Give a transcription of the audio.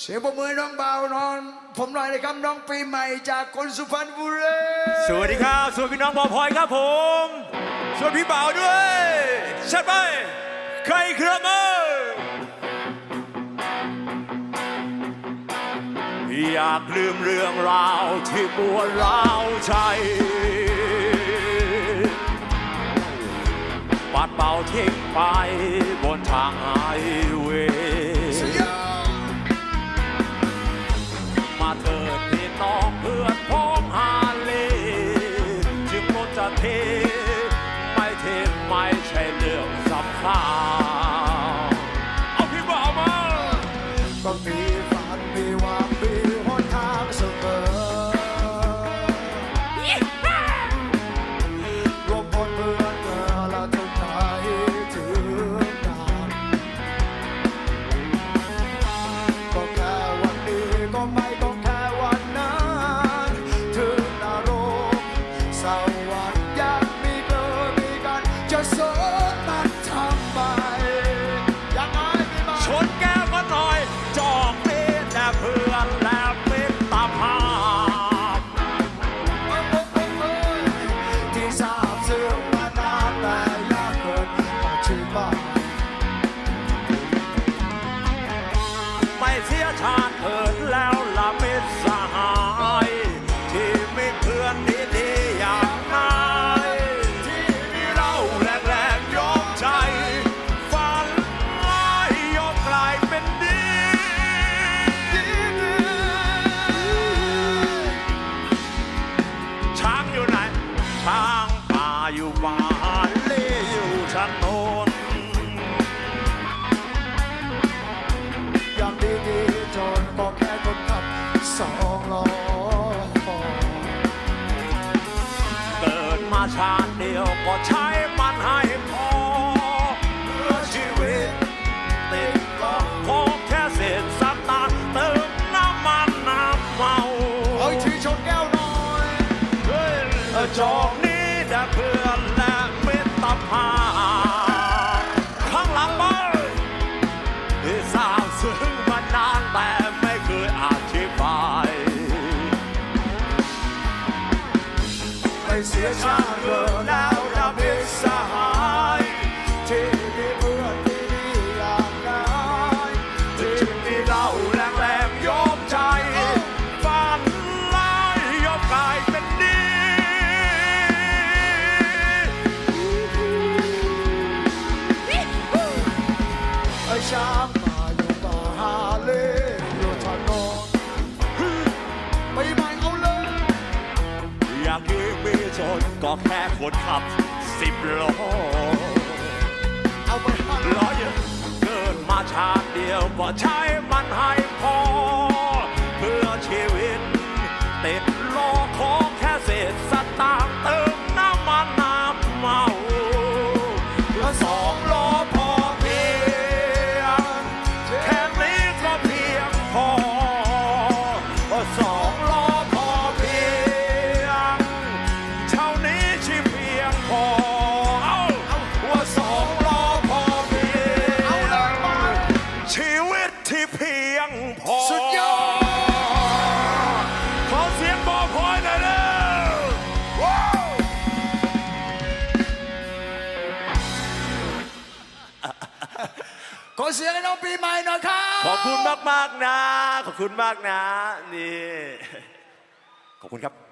เสียงปรบมือน้องเบานอน ผมหน่อยนะครับน้องปีใหม่จากคนสุพรรณบุรีสวัสดีครับ สวัสดีพี่น้องบอพลอยครับผมสวัสดีพี่บ่าวด้วยชัดไปใครครับมืออยากลืมเรื่องราวที่ปวดร้าวใจ ปัดเป่าทิ้งไปบนทางไฮเวย์ เท ไม่เทไม่ใช่เรื่องสำคัญเอาพี่บอกมาต้องมีฝันมีหวังมี อยู่ชั้นโน้นอย่างดีๆจนก็แค่คนขับสองล้อเกิดมาชาติเดียวก็ใช้มันให้พอเพื่อชีวิตติดก็ขอแค่เศษสตางค์เติมน้ำมันน้ำเมาเอาอีกทีชนแก้วหน่อยเฮ้ยจอกนี้ได้เพื่อ เสียชาติเกิดแล้วเรามิตรสหายที่มีเพื่อนดีอย่างนายที่ที่มีเราแรงแรงยอมใจฝันร้ายยอมกลายเป็นดี ไอ้ช้างป่าอยู่ป่าฮาเล อยากยืมมีชนก็แค่คนขับสิบล้อเอาไปร้อเยอะเกิดมาชาติเดียวก็ใช้ พอสุดยอด ขอเสียงบอพอยหน่อยเร็วว้าวขอเสียงให้น้องปีใหม่หน่อยครับ ขอบคุณมาก ๆ นะ ขอบคุณมากนะ นี่ ขอบคุณครับ